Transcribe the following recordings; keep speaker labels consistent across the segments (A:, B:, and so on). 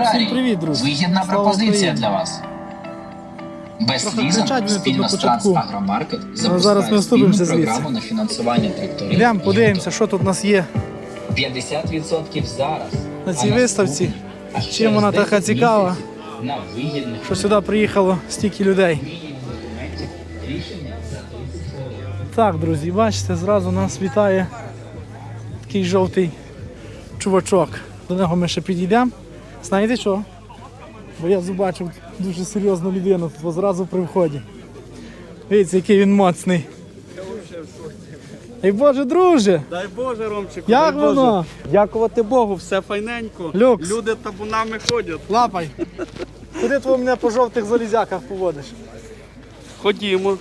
A: Аграрій.
B: привіт, друзі.
A: Вигідна
B: Слава
A: пропозиція
B: Україні.
A: для вас. Без
B: Трохи
A: лізинг
B: кричать вони тут
A: спільно
B: на
A: з
B: початку.
A: Трансагромаркет
B: зараз
A: запускає
B: ми
A: спільну
B: вступимося звідси.
A: програму на фінансування тракторів.
B: Йдемо, подивимося, що тут у нас є
A: 50% зараз.
B: на цій виставці. Чим вона така цікава?
A: На вигідних
B: Що сюди приїхало стільки людей.
A: документів рішення за 30
B: Так, друзі, бачите, зразу нас вітає такий жовтий чувачок. До нього ми ще підійдемо. Знаєте що? Бо я побачив дуже серйозну людину тут зразу при вході. Дивіться, який він моцний. Ей Боже, друже!
C: Дай Боже, Ромчику,
B: Як
C: дай Боже.
B: воно?
C: Дякувати Богу, все файненько.
B: Люкс.
C: Люди табунами ходять.
B: Лапай! Куди ти мене по жовтих залізяках поводиш?
C: Ходімо.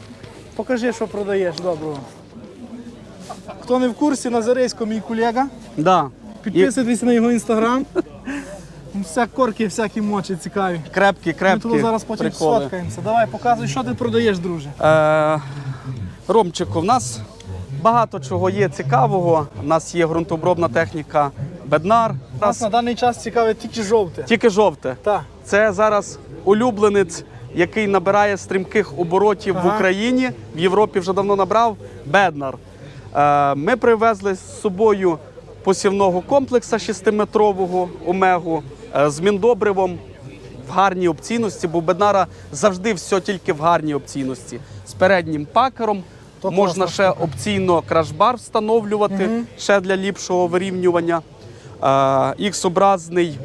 B: Покажи, що продаєш доброго. Хто не в курсі, Назарейсько мій колега.
C: Да.
B: Підписуйтесь на його інстаграм. Вся корки, всякі мочі цікаві.
C: Крепкі, крепкі.
B: Ми тут зараз потім
C: приколи.
B: сфоткаємося. Давай, показуй, що ти продаєш, друже.
C: Е, Ромчику, в нас багато чого є цікавого. У нас є ґрунтообробна техніка Беднар.
B: Нас на даний час цікавить тільки жовте.
C: Тільки жовте.
B: Так.
C: Це зараз улюбленець, який набирає стрімких оборотів в Україні. В Європі вже давно набрав Беднар. Е, Ми привезли з собою посівного комплекса 6-метрового омегу з міндобривом в гарній опційності, бо Беднара завжди все тільки в гарній опційності. З переднім пакером.
B: То
C: Можна
B: класна
C: ще опційно крашбар встановлювати ще для ліпшого вирівнювання. Е, Ікс-образний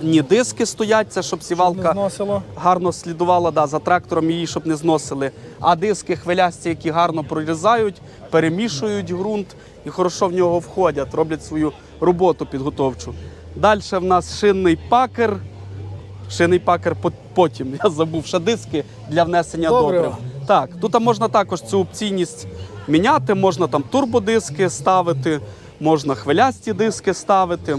C: ні диски стоять, це щоб сівалка
B: зносило.
C: гарно слідувала да, за трактором її, щоб не зносили. А диски хвилясті, які гарно прорізають, перемішують ґрунт і хорошо в нього входять, роблять свою роботу підготовчу. Далі в нас шинний пакер. Шинний пакер потім. Я забув ще диски для внесення добрив. Так, тут можна також цю опційність міняти, можна там турбодиски ставити, можна хвилясті диски ставити.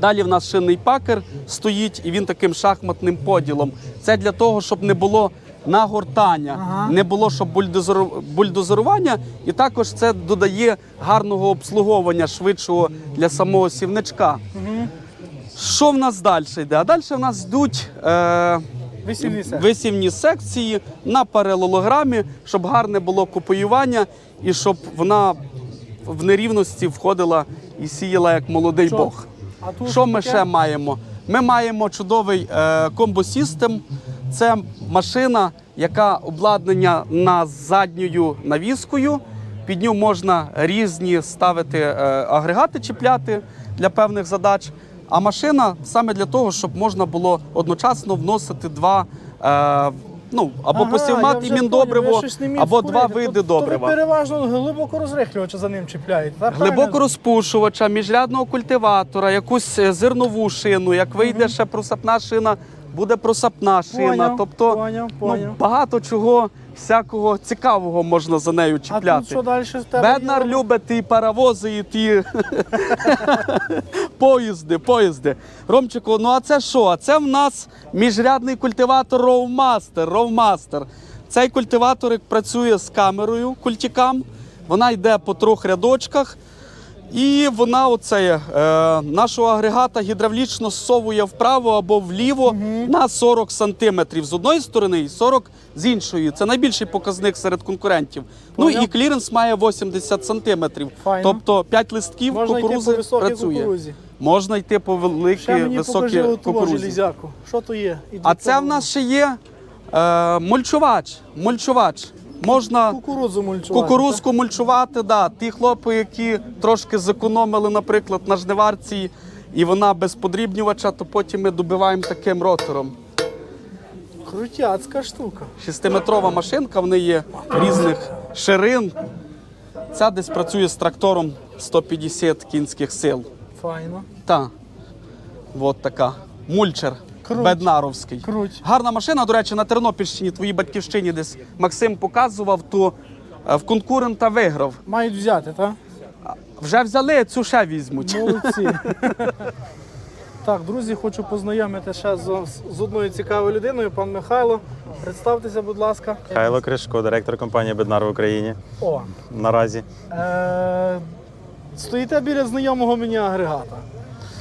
C: Далі в нас шинний пакер стоїть, і він таким шахматним поділом. Це для того, щоб не було нагортання,
B: Ага.
C: не було щоб бульдозеру- бульдозерування, і також це додає гарного обслуговування швидшого для самого сівничка. Що в нас далі йде? А далі в нас йдуть е,
B: Висівні секції.
C: висівні секції на паралелограмі, щоб гарне було копіювання і щоб вона в нерівності входила і сіяла як молодий
B: Що?
C: Бог.
B: А тут
C: Що ми
B: таке?
C: ще маємо? Ми маємо чудовий е, комбо-систем. Це машина, яка обладнання на задньою навіскою. Під ню можна різні ставити е, агрегати чіпляти для певних задач. А машина саме для того, щоб можна було одночасно вносити два. Ну, або
B: Ага,
C: посівмат і міндобриво,
B: поняв,
C: або два види
B: То- то ви
C: добрива.
B: переважно глибоко розрихлювача за ним чіпляєте. так?
C: Глибоко
B: Правильно?
C: розпушувача, міжрядного культиватора, якусь е, зернову шину. Як вийде ще просапна шина, буде просапна шина.
B: Поняв,
C: тобто
B: поняв,
C: ну, багато чого всякого цікавого можна за нею
B: А
C: чіпляти.
B: тут що далі з тебе?
C: Беднар любить і паровози, і ті поїзди, поїзди. Ромчику, ну а це що? А це в нас міжрядний культиватор Ровмастер. Ровмастер. Цей культиватор як працює з камерою культикам. Вона йде по трьох рядочках. І вона оце, е, нашого агрегата гідравлічно зсовує вправо або вліво на 40 сантиметрів з одної сторони і 40 з іншої. Це найбільший показник серед конкурентів. Ну і кліренс має 80 сантиметрів.
B: Файно.
C: Тобто 5 листків
B: Можна йти по
C: працює.
B: кукурузі.
C: Можна йти по
B: Ще
C: великій
B: мені
C: високій кукурузі.
B: Що то є? І
C: А це в нас ще є е, мульчувач. Мульчувач. Можна
B: Кукурудзу мульчувати.
C: Кукурузку мульчувати, да. Ті хлопи, які трошки зекономили, наприклад, на жниварці, і вона без подрібнювача, то потім ми добиваємо таким ротором.
B: Крутяцька штука.
C: Шестиметрова машинка, в неї є різних ширин. Ця десь працює з трактором 150 кінських сил.
B: Файно.
C: Та. От така. Мульчер.
B: Круть.
C: Беднаровський.
B: Круть.
C: Гарна машина, до речі, на Тернопільщині, твоїй батьківщині, десь Максим показував, то е, в конкурента виграв.
B: Мають взяти, так?
C: Вже взяли, цю ще візьмуть.
B: Молодці. Так, друзі, хочу познайомити ще з, з одною цікавою людиною, пан Михайло. Представтеся, будь ласка.
D: Михайло Кришко, директор компанії Беднар в Україні.
B: О,
D: Наразі
B: е, стоїте біля знайомого мені агрегата.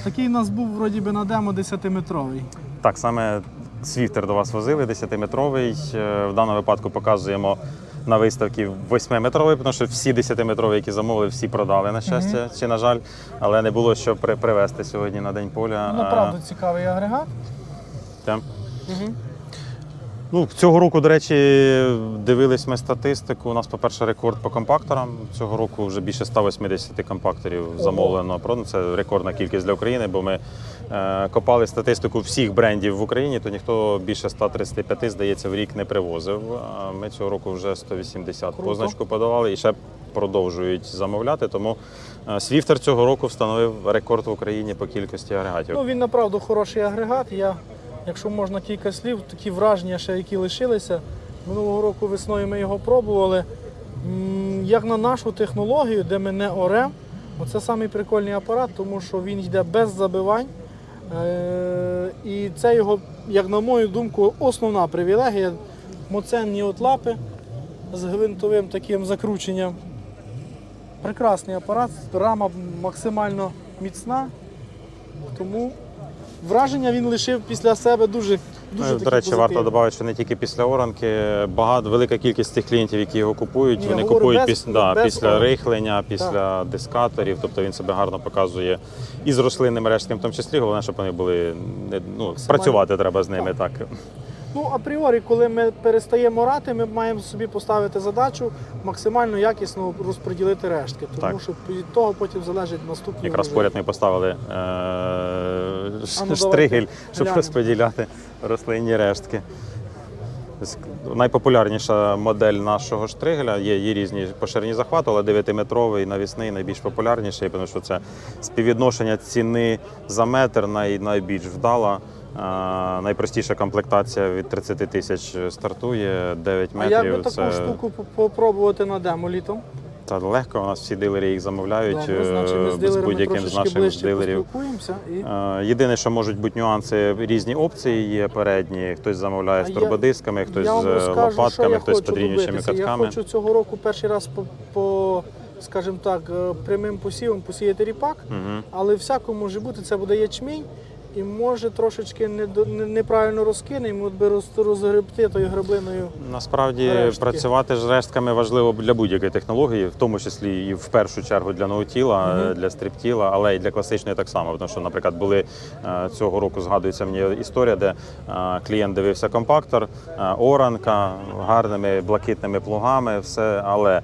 B: Такий у нас був вроді би на демо 10-метровий.
D: Так, саме свіфтер до вас возили, 10-метровий. Е, В даному випадку показуємо на виставці 8-метровий, тому що всі 10-метрові, які замовили, всі продали, на щастя, чи на жаль, але не було що при- привезти сьогодні на День поля.
B: Ну, Направду цікавий агрегат.
D: Та. Ну, цього року, до речі, дивились ми статистику. У нас, по-перше, рекорд по компакторам. Цього року вже більше 180 компакторів замовлено. Продано. Це рекордна кількість для України, бо ми е, копали статистику всіх брендів в Україні, то ніхто більше 135, здається, в рік не привозив. А ми цього року вже 180
B: Круто.
D: позначку подавали і ще продовжують замовляти. Тому е, Свіфтер цього року встановив рекорд в Україні по кількості агрегатів.
B: Ну, він направду хороший агрегат. Я, якщо можна кілька слів, такі враження, ще які лишилися. Минулого року весною ми його пробували. Як на нашу технологію, де ми не орем, оце самий прикольний апарат, тому що він йде без забивань. Е, І це його, як на мою думку, основна привілегія. Моценні от лапи з гвинтовим таким закрученням. Прекрасний апарат, рама максимально міцна. Тому враження він лишив після себе дуже, дуже
D: Ну,
B: такі
D: До речі, варто додати, що не тільки після оранки, багато велика кількість тих клієнтів, які його купують,
B: Ні,
D: вони купують
B: без-
D: після, да,
B: без
D: після
B: оранки.
D: рихлення, після дискаторів. Тобто він себе гарно показує і з рослинним рештком, в тому числі. Головне, щоб вони були не ну, працювати треба з ними так.
B: Ну, апріорі, коли ми перестаємо орати, ми маємо собі поставити задачу максимально якісно розподілити рештки. Тому
D: Так.
B: що від того потім залежить наступний
D: Якраз поряд ми поставили е-
B: ну,
D: штригель,
B: давайте
D: щоб
B: глянемо.
D: розподіляти рослинні рештки. Найпопулярніша модель нашого штригеля є, є різні по ширині захвату, але 9-метровий навісний найбільш популярніший, тому що це співвідношення ціни за метр най, найбільш вдала. А, найпростіша комплектація від 30 тисяч стартує 9
B: А як би таку
D: Це
B: штуку по- попробувати на демо літом?
D: Та легко. У нас всі дилери їх замовляють
B: Добре,
D: е,
B: значить, ми з
D: з
B: дилерами
D: будь-яким з
B: трошечки
D: наших
B: ближче
D: дилерів.
B: поспілкуємося. І...
D: Е, Єдине, що можуть бути нюанси, різні опції є передні. Хтось замовляє з
B: А я-
D: турбодисками, хтось
B: я
D: з
B: розкажу, що
D: лопатками,
B: я
D: хтось з
B: хочу
D: подрівнюючими
B: добитися.
D: катками.
B: Я хочу цього року перший раз по, по скажімо так, е, прямим посівом посіяти ріпак,
D: Мгм.
B: але всяко може бути, це буде ячмінь. І може трошечки не- неправильно розкинемо, би розгребти тою граблиною.
D: Насправді
B: Рештки.
D: працювати з рештками важливо для будь-якої технології, в тому числі і в першу чергу для ноутіла, е, для стриптіла, але й для класичної так само. Тому що, наприклад, були е, цього року згадується мені історія, де е, клієнт дивився компактор, оранка гарними блакитними плугами, все, але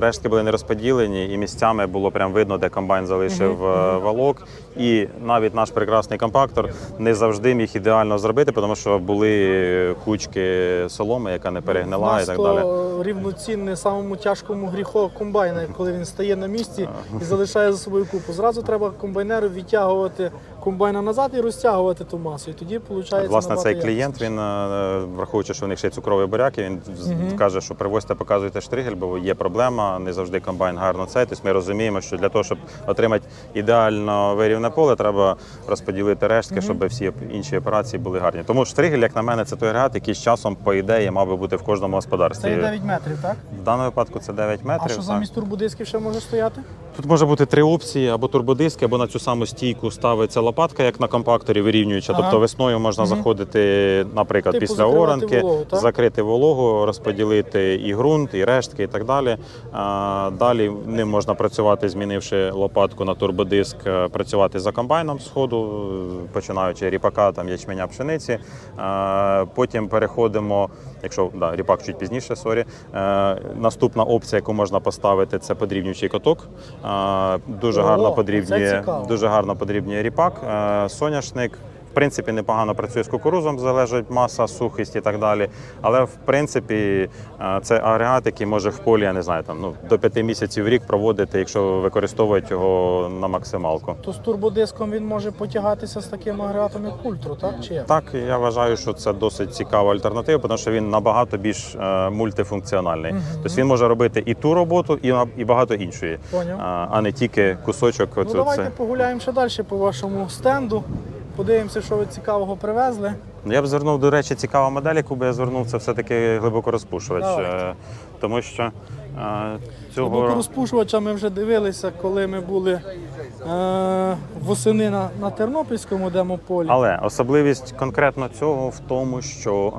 D: рештки були не розподілені, і місцями було прям видно, де комбайн залишив е, валок. І навіть наш прекрасний компактор не завжди міг ідеально зробити, тому що були кучки соломи, яка не перегнила і так
B: то
D: далі.
B: рівноцінне самому тяжкому гріху комбайна, коли він стає на місці і залишає за собою купу. Зразу треба комбайнеру відтягувати комбайна назад і розтягувати ту масу. І тоді виходить
D: Власне, цей клієнт, він е, враховуючи, що в них ще й цукровий буряк, і він з- каже, що привозьте, показуйте штригель, бо є проблема, не завжди комбайн гарно цей. Тобто ми розуміємо, що для того, щоб отримати ідеально вирівне поле, треба розподілити рештки, щоб всі інші операції були гарні. Тому штригель, як на мене, це той агрегат, який з часом, по ідеї, мав би бути в кожному
B: Це
D: господарстві.
B: є 9 метрів, так?
D: В даному випадку це 9 метрів.
B: А що замість турбодисків ще може стояти?
D: Тут може бути три опції: або турбодиски, або на цю саму стійку ставиться лопатка, як на компакторі, вирівнююча.
B: Ага.
D: Тобто весною можна заходити, наприклад,
B: Типу
D: після оранки,
B: вологу,
D: закрити вологу, розподілити і ґрунт, і рештки, і так далі. А, далі ним можна працювати, змінивши лопатку на турбодиск, е, працювати за комбайном сходу, починаючи ріпака, там ячменя пшениці. А, потім переходимо. Якщо да, ріпак чуть пізніше, сорі. Е, наступна опція, яку можна поставити, це подрібнюючий каток. Е, дуже
B: О,
D: гарно подрібнює, дуже гарно подрібнює ріпак, е, соняшник. Принципі, непогано працює з кукурузом, залежить маса, сухість і так далі. Але в принципі е, це агрегат, який може в полі, я не знаю, там ну до п'яти місяців в рік проводити, якщо використовувати його на максималку.
B: То з турбодиском він може потягатися з таким агрегатом, як Ультро, так? Чи як?
D: Так, я вважаю, що це досить цікава альтернатива, тому що він набагато більш е, мультифункціональний. Тобто він може робити і ту роботу, і, і багато іншої,
B: Поняв.
D: а, а не тільки кусочок.
B: Ну давайте
D: це.
B: погуляємо ще далі по вашому стенду. Подивимося, що ви цікавого привезли.
D: Я б звернув, до речі, цікава модель, яку би я звернув, це все-таки глибокорозпушувач.
B: Давайте.
D: Е, Тому що е, цього
B: розпушувача ми вже дивилися, коли ми були е, восени на, на Тернопільському демополі.
D: Але особливість конкретно цього в тому, що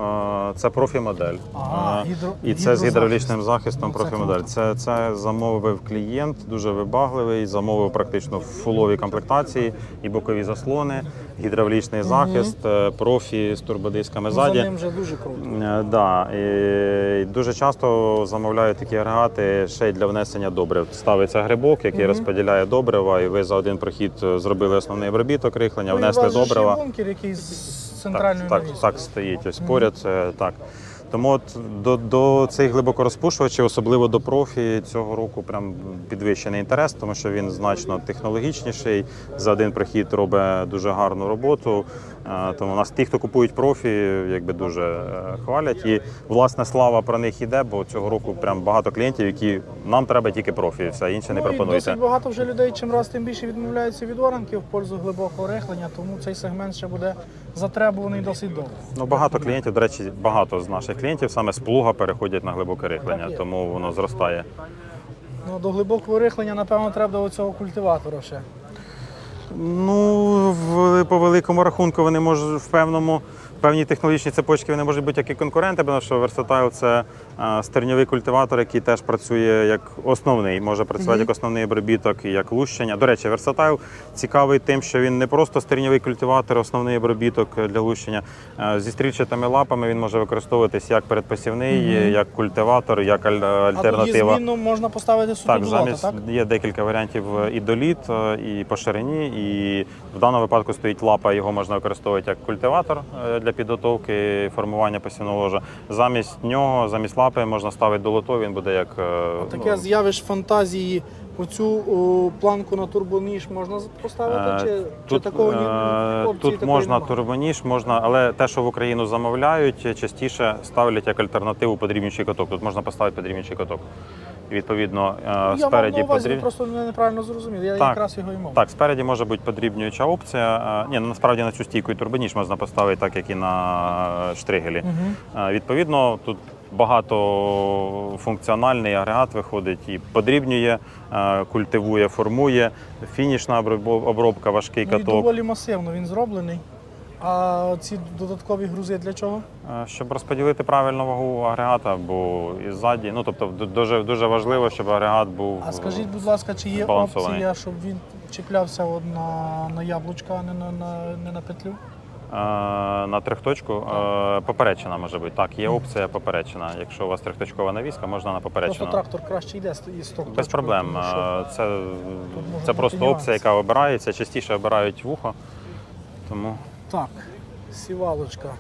D: е, це профі-модель.
B: Ага,
D: Е,
B: гідро-
D: і це з гідравлічним захистом
B: Ну, це
D: профі-модель. Це, це замовив клієнт, дуже вибагливий, замовив практично в фуловій комплектації і бокові заслони, гідравлічний захист, е, профі з турбодисками
B: За
D: ззаді.
B: ним вже дуже круто.
D: Е, Да, і дуже часто замовляють такі агрегати ще й для внесення добрив. Ставиться грибок, який розподіляє добрива, і ви за один прохід е, зробили основний обробіток рихлення,
B: Ну,
D: внесли добрива.
B: бункер, який з
D: Так,
B: центральною
D: так,
B: навіскою.
D: так стоїть ось поряд. е, Так. Тому от до, до цих глибокорозпушувачів, особливо до профі, цього року прям підвищений інтерес, тому що він значно технологічніший. За один прохід робить дуже гарну роботу. Е, Тому нас ті, хто купують профі, якби дуже е, хвалять. І власне слава про них іде, бо цього року прям багато клієнтів, які нам треба тільки профі, все інше не
B: Ну, і
D: пропонуйте.
B: досить багато вже людей чим раз тим більше відмовляються від оранки в пользу глибокого рихлення, тому цей сегмент ще буде затребуваний досить довго.
D: Ну, багато клієнтів, до речі, багато з наших клієнтів саме з плуга переходять на глибоке рихлення, тому воно зростає.
B: Ну, до глибокого рихлення, напевно, треба до цього культиватора ще.
D: Ну, в, по великому рахунку вони можуть в певному. В Певній технологічній цепочці вони можуть бути як і конкуренти, тому що Versatile – це е, стерньовий культиватор, який теж працює як основний, може працювати як основний обробіток і як лущення. До речі, Versatile цікавий тим, що він не просто стерньовий культиватор, основний обробіток для лущення. Е, Зі стрільчатими лапами він може використовуватись як передпосівний, як культиватор, як аль-
B: А
D: альтернатива.
B: змінно можна поставити суто
D: Так,
B: долота,
D: замість
B: так?
D: є декілька варіантів і доліт, е, і по ширині. І в даному випадку стоїть лапа, його можна використовувати як культиватор е, для підготовки формування посівного ложа. Замість нього, замість лапи можна ставити долото, він буде як е,
B: Таке
D: ну,
B: з'явиш фантазії. Оцю о, планку на турбоніж можна поставити?
D: Е,
B: Чи, чи такого ні,
D: е,
B: опції
D: тут можна турбоніж, можна, але те, що в Україну замовляють, частіше ставлять як альтернативу подрібнюючий каток. Тут можна поставити подрібнюючий каток. Відповідно, е,
B: Я мав
D: спереді
B: на увазі, ви просто неправильно зрозуміли. Я
D: Так.
B: якраз його і мав.
D: Так, спереді може бути подрібнююча опція. Е, Ні, ну, насправді на цю стійку і турбоніж можна поставити так, як і на штригелі. Е, Відповідно, тут багатофункціональний агрегат виходить і подрібнює, е, культивує, формує, фінішна обробка, важкий
B: Ну, і доволі масивно він зроблений. А ці додаткові грузи для чого?
D: Щоб розподілити правильно вагу агрегата, бо і ззаді, ну тобто дуже, дуже важливо, щоб агрегат був.
B: А скажіть, будь ласка, чи є опція, щоб він чіплявся на, на яблучка, а не на, на, не на петлю?
D: На трьохточку поперечина може бути. Так, є опція поперечина. Якщо у вас трьохточкова навіска, можна на
B: Просто трактор краще йде з- із.
D: Без проблем. Е, Це, це просто опція, яка обирається. Частіше обирають вухо. Тому
B: Так, сівалочка.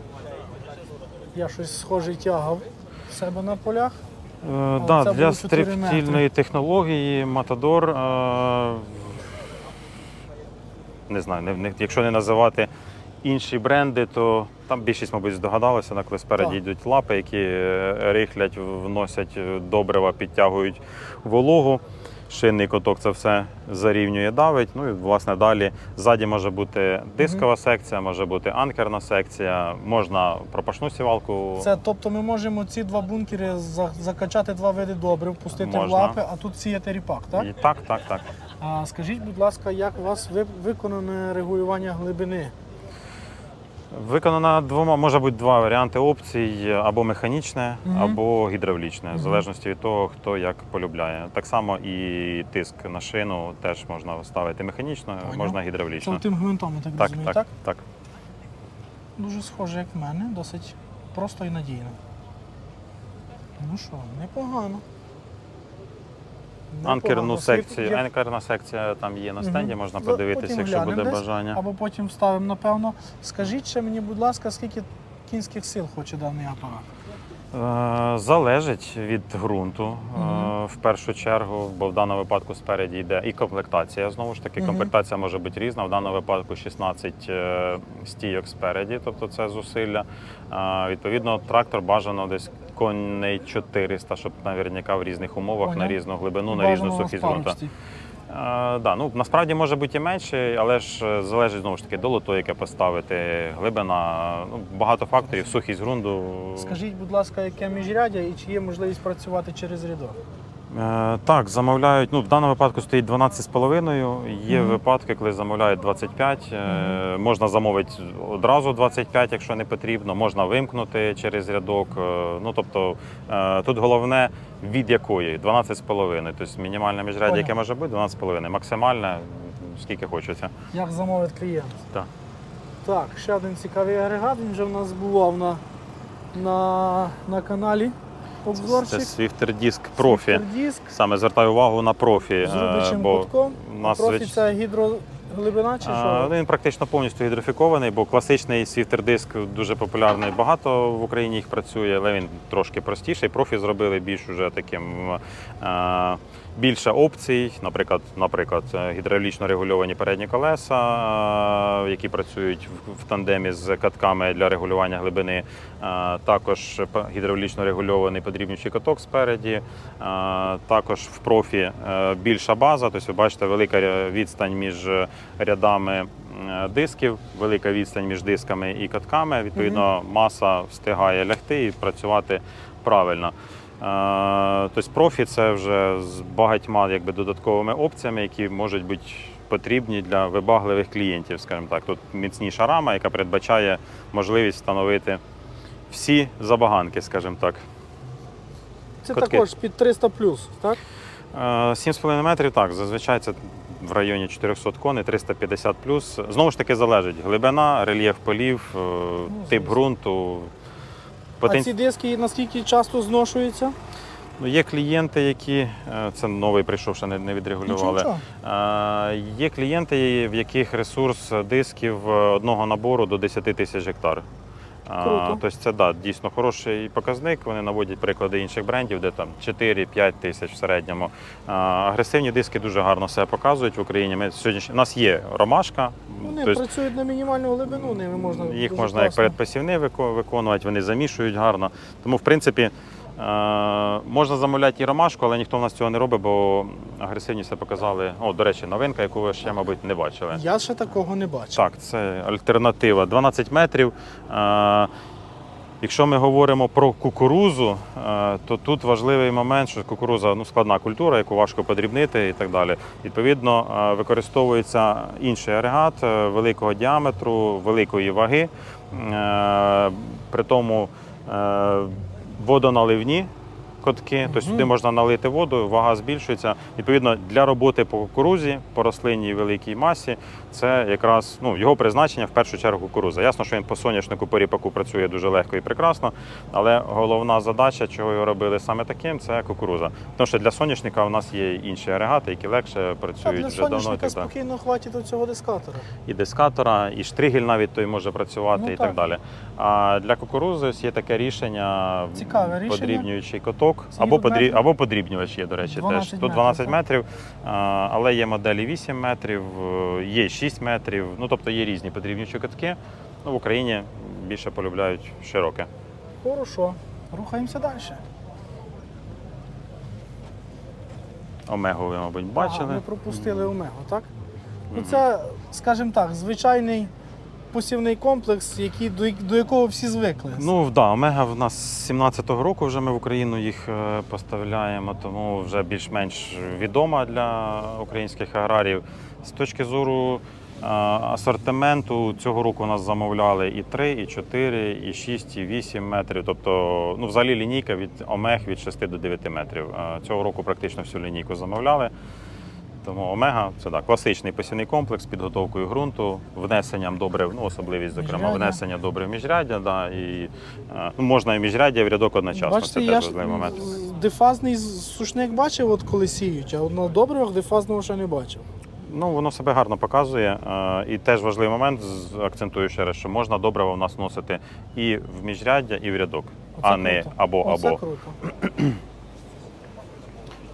B: Я щось схоже тягав в себе на полях.
D: е, да,
B: це
D: для
B: було 4 метри.
D: технології Матадор. Е, не знаю, не, не, якщо не називати інші бренди, то там більшість, мабуть, здогадалися, на коли спереді
B: Так.
D: йдуть лапи, які е, рихлять, вносять добрива, підтягують вологу. Шинний коток це все зарівнює, давить. Ну і власне далі ззаді може бути дискова секція, може бути анкерна секція, можна пропашну сівалку.
B: Це тобто ми можемо ці два бункери за- закачати два види добрив, пустити в
D: Можна.
B: лапи, а тут сіяти ріпак, так?
D: І так, так, так.
B: А скажіть, будь ласка, як у вас ви- виконане регулювання глибини?
D: Виконана двома, може бути два варіанти опцій: або механічне,
B: Мгм.
D: або гідравлічне, в залежності від того, хто як полюбляє. Так само і тиск на шину теж можна ставити механічно,
B: Поняв.
D: можна
B: Це тим гвинтом, я так,
D: Так,
B: розумію,
D: так,
B: так?
D: так.
B: Дуже схоже, як в мене, досить просто і надійно. Ну що, непогано.
D: Анкерну секцію, анкерна секція там є на стенді,
B: Мгм.
D: можна подивитися,
B: потім
D: якщо буде
B: десь,
D: бажання.
B: Або потім вставимо, напевно. Скажіть ще мені, будь ласка, скільки кінських сил хоче даний апарат?
D: Е, Залежить від ґрунту е, в першу чергу, бо в даному випадку спереді йде і комплектація. Знову ж таки, комплектація може бути різна. В даному випадку 16 е, стійок спереді, тобто це зусилля. Відповідно, трактор бажано десь коней 400, щоб наверняка в різних умовах
B: Понял.
D: на різну глибину, на різну сухість. Е, да, ну насправді може бути і менше, але ж е, залежить знову ж таки долото, яке поставити, глибина, ну багато факторів, сухість ґрунту.
B: Скажіть, будь ласка, яке міжрядя і чи є можливість працювати через рядок?
D: Е, Так, замовляють. Ну, в даному випадку стоїть 12,5. Є випадки, коли замовляють 25. Е, Можна замовити одразу 25, якщо не потрібно. Можна вимкнути через рядок. Е, Ну тобто тут головне від якої 12,5. Тобто мінімальне міжряддя, яке може бути, 12,5. Максимальне скільки хочеться.
B: Як замовить клієнт?
D: Так.
B: Так, ще один цікавий агрегат. Він вже в нас бував на, на, на каналі.
D: Це
B: Обзорчик.
D: Swifter Disc Profi.
B: Диск
D: Саме звертаю увагу на профі.
B: з
D: е,
B: рубичим
D: бо
B: кутком.
D: у нас
B: Профі
D: звич-
B: це гідроглибина чи що?
D: Він практично повністю гідрофікований, бо класичний свіфтер диск дуже популярний. Багато в Україні їх працює, але він трошки простіший. Профі зробили більш уже таким е, більше опцій. Наприклад, наприклад, е, гідравлічно регульовані передні колеса, е, які працюють в, тандемі з катками для регулювання глибини. Е, також гідравлічно регульований подрібнюючий каток спереді. Також в профі більша база. Тобто, ви бачите, велика відстань між рядами дисків, велика відстань між дисками і катками. Відповідно, маса встигає лягти і працювати правильно. Тобто профі це вже з багатьма якби, додатковими опціями, які можуть бути потрібні для вибагливих клієнтів. Скажімо так, тут міцніша рама, яка передбачає можливість встановити всі забаганки, скажімо так.
B: Це
D: кутки.
B: також під 300 плюс, так?
D: Е, 7,5 метрів, так, зазвичай це в районі 400 коней, 350 плюс. Знову ж таки залежить глибина, рельєф полів, е, тип
B: звісно.
D: Ґрунту.
B: А ці диски наскільки часто зношуються?
D: Ну, є клієнти, які е, це новий прийшов, ще не, відрегулювали.
B: Нічого,
D: Є клієнти, в яких ресурс дисків е, одного набору до 10 тисяч гектар.
B: Круто.
D: Тобто це да, дійсно хороший показник. Вони наводять приклади інших брендів, де там 4-5 тисяч в середньому. А, Агресивні диски дуже гарно себе показують в Україні. Ми сьогодні у нас є ромашка.
B: Вони
D: тобто
B: працюють на мінімальну глибину, ними можна
D: їх можна
B: класно.
D: як вико- виконувати, вони замішують гарно. Тому, в принципі, можна замовляти і ромашку, але ніхто в нас цього не робить, бо агресивність це показали. О, до речі, новинка, яку ви ще, мабуть, не бачили.
B: Я ще такого не бачив.
D: Так, це альтернатива. 12 метрів. Е, Якщо ми говоримо про кукурузу, е, то тут важливий момент, що кукуруза ну, складна культура, яку важко подрібнити і так далі. Відповідно, е, використовується інший агрегат е, великого діаметру, великої ваги. Е, При тому е, водоналивні котки, тобто сюди можна налити воду, вага збільшується. Відповідно, для роботи по кукурузі, по рослинній великій масі, це якраз ну, його призначення в першу чергу кукуруза. Ясно, що він по соняшнику по ріпаку працює дуже легко і прекрасно, але головна задача, чого його робили саме таким, це кукуруза. Тому що для соняшника у нас є інші агрегати, які легше працюють
B: для
D: вже давно. і
B: соняшника
D: так
B: спокійно хватить у цього дискатора.
D: І дискатора, і штригель навіть той може працювати
B: Ну,
D: і так
B: так.
D: далі. А для кукурузи є таке рішення,
B: Цікаве рішення.
D: подрібнюючий коток,
B: Скільки
D: або,
B: тут
D: подрі...
B: метрів?
D: або подрібнювач є, до речі,
B: 12
D: теж. Тут 12
B: так?
D: метрів, але є моделі 8 метрів, е, є 6 метрів, ну тобто є різні подрібнюючі котки. Ну, в Україні більше полюбляють широке.
B: Хорошо. Рухаємося далі.
D: Омегу ви, мабуть, бачили.
B: Ага, ми пропустили Омегу, так? Ну це, скажімо так, звичайний посівний комплекс, який, до, до якого всі звикли.
D: Ну да, Омега в нас з 17-го року вже ми в Україну їх е, поставляємо, тому вже більш-менш відома для українських аграріїв. З точки зору асортименту цього року нас замовляли і 3, і 4, і 6, і 8 метрів. Тобто, ну, взагалі лінійка від Омег від 6 до 9 метрів. Цього року практично всю лінійку замовляли. Тому Омега це так, класичний посівний комплекс з підготовкою ґрунту, внесенням добрив, ну особливість, зокрема,
B: Міжряддя.
D: внесення добрив в міжряддя. Да, і, ну, можна і міжряддя, і в рядок одночасно.
B: Бачите,
D: це теж важливий момент.
B: дефазний сушник бачив, от коли сіють, а на добривах дефазного ще не бачив.
D: Ну, воно себе гарно показує. е, І теж важливий момент, акцентую ще раз, що можна добрива у нас носити і в міжряддя, і в рядок,
B: Оце
D: а не
B: круто.
D: або
B: Оце
D: або.
B: круто.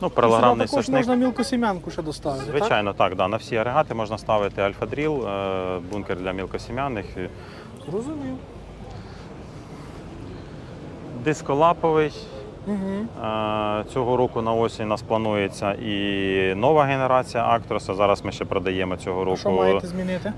D: Ну,
B: І
D: паралограмний
B: сюди також можна мілкосім'янку ще доставити, так?
D: Звичайно, так, да. на всі агрегати можна ставити альфа-дріл, е, бункер для мілкосім'яних.
B: Зрозумів.
D: Дисколаповий, Е, Цього року на осінь у нас планується і нова генерація Актроса. Зараз ми ще продаємо цього року.
B: Що маєте змінити?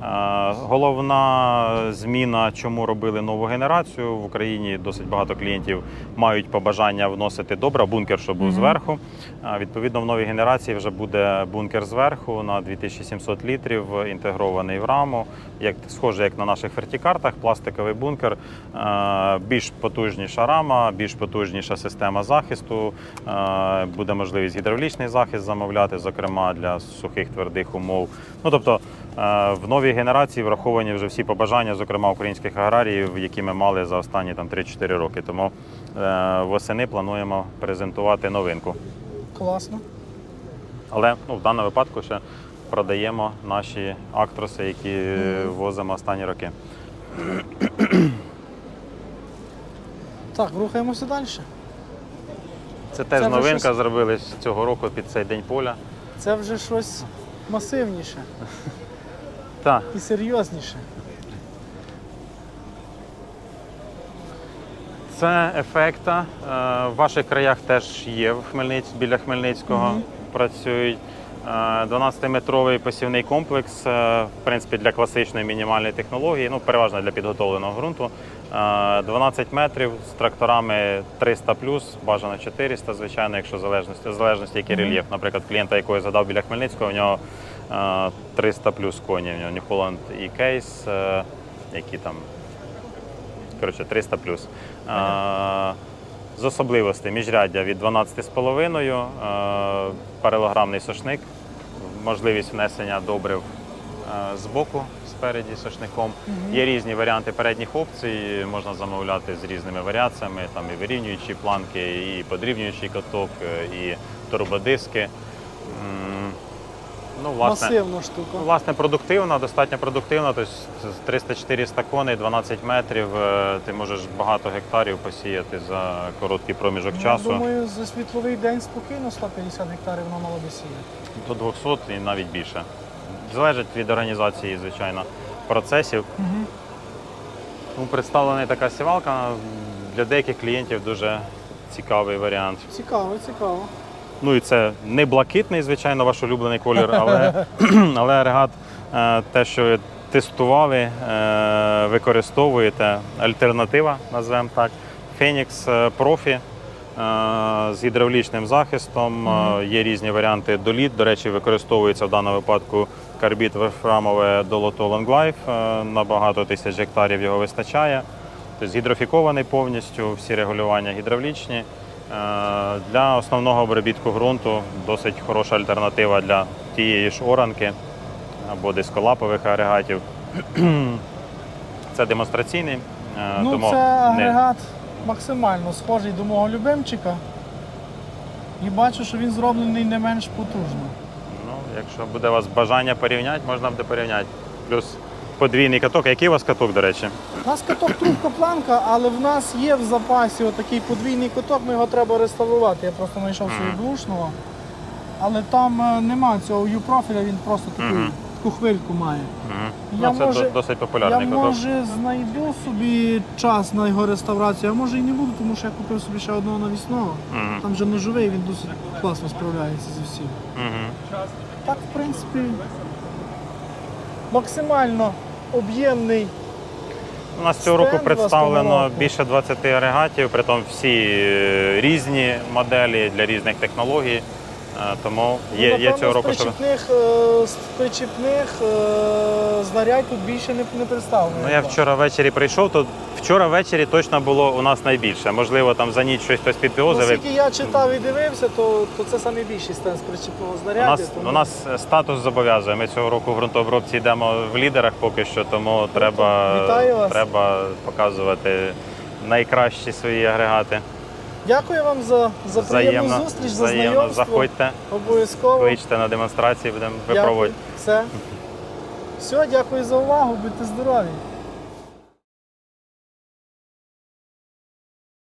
D: Головна зміна, чому робили нову генерацію в Україні. Досить багато клієнтів мають побажання вносити добра, бункер, що був зверху. Е, Відповідно, в новій генерації вже буде бункер зверху на 2700 літрів, інтегрований в раму, як схоже, як на наших фертікартах, пластиковий бункер, більш потужніша рама, більш потужніша система захисту. Е, Буде можливість гідравлічний захист замовляти, зокрема для сухих твердих умов. Ну тобто е, в новій генерації враховані вже всі побажання, зокрема українських аграріїв, які ми мали за останні там 3-4 роки. Тому е, восени плануємо презентувати новинку.
B: Класно.
D: Але ну, в даному випадку ще продаємо наші актроси, які е, возимо останні роки.
B: Так, рухаємося далі.
D: Це теж
B: Це вже
D: новинка,
B: щось-
D: зробили цього року під цей день поля.
B: Це вже щось масивніше
D: Так,
B: і серйозніше.
D: це ефекта. Е, В ваших краях теж є в Хмельниць, біля Хмельницького працюють. Е, 12-метровий посівний комплекс, е, в принципі, для класичної мінімальної технології, ну, переважно для підготовленого ґрунту. Е, 12 метрів з тракторами 300 плюс, бажано 400, звичайно, якщо залежності, залежності який рельєф. Наприклад, клієнта, якого я задав біля Хмельницького, у нього е, 300 плюс коні. У нього New Holland і кейс, е, які там коротше, 300 плюс. Е, З особливостей міжряддя від 12,5, е, паралограмний сошник, можливість внесення добрив е, з боку спереді сошником. Є різні варіанти передніх опцій, можна замовляти з різними варіаціями, там і вирівнюючі планки, і подрівнюючий каток, е, і турбодиски. Ну, власне,
B: Масивна штука.
D: Власне, продуктивна, достатньо продуктивна. Тобто 300-400 коней, 12 метрів. е, Ти можеш багато гектарів посіяти за короткий проміжок
B: Я
D: часу.
B: думаю, за світловий день спокійно 150 гектарів вона мала би сіяти.
D: До 200 і навіть більше. Залежить від організації, звичайно, процесів. Ну, представлена така сівалка для деяких клієнтів дуже цікавий варіант.
B: Цікаво, цікаво.
D: Ну і це не блакитний, звичайно, ваш улюблений колір, але, але агрегат, е, те, що ви тестували, е, використовуєте, альтернатива, назвемо так. Phoenix Profi е, з гідравлічним захистом. Е, Є різні варіанти доліт. До речі, використовується в даному випадку карбід верфрамове долото Long Life. Е, На багато тисяч гектарів його вистачає. Тобто гідрофікований повністю, всі регулювання гідравлічні. Е, Для основного обробітку ґрунту досить хороша альтернатива для тієї ж оранки або дисколапових агрегатів. Це демонстраційний, е,
B: Ну,
D: тому
B: це
D: не,
B: агрегат максимально схожий до мого любимчика. І бачу, що він зроблений не менш потужно.
D: ну, якщо буде у вас бажання порівняти, можна буде порівняти. Плюс подвійний каток. Який у вас каток, до речі?
B: У нас каток трубка планка, але в нас є в запасі отакий подвійний каток, ми його треба реставрувати. Я просто знайшов собі блушного. Але там е, нема цього U-профіля, він просто таку,
D: Мгм.
B: Таку хвильку має.
D: Угу.
B: Я
D: ну, це
B: може-
D: до- досить
B: Я
D: популярний каток.
B: може знайду собі час на його реставрацію, а може і не буду, тому що я купив собі ще одного навісного.
D: Мгм.
B: Там вже ножовий, він досить класно справляється зі всім.
D: Угу.
B: Так, в принципі, максимально об'ємний.
D: У нас цього року
B: Стенд
D: представлено більше 20 агрегатів, притом всі е, різні моделі для різних технологій. Е, Тому є,
B: Ну,
D: є цього року,
B: з причіпних, е, з причіпних е, знарядь тут більше не, не представлено.
D: ну, я вчора ввечері прийшов, то вчора ввечері точно було у нас найбільше. Можливо, там за ніч щось хтось підпівозив.
B: Наскільки я читав і дивився, то, то це найбільший стенд з причіпного
D: У нас,
B: тому-
D: у нас статус зобов'язує. Ми цього року в ґрунтообробці йдемо в лідерах поки що, тому треба,
B: вас.
D: треба показувати найкращі свої агрегати.
B: Дякую вам за, за приємну
D: Взаємно,
B: зустріч, за
D: взаємно.
B: знайомство.
D: Заходьте,
B: Обов'язково.
D: кличте на демонстрації, будемо випробувати.
B: Все. Все, дякую за увагу, будьте здорові.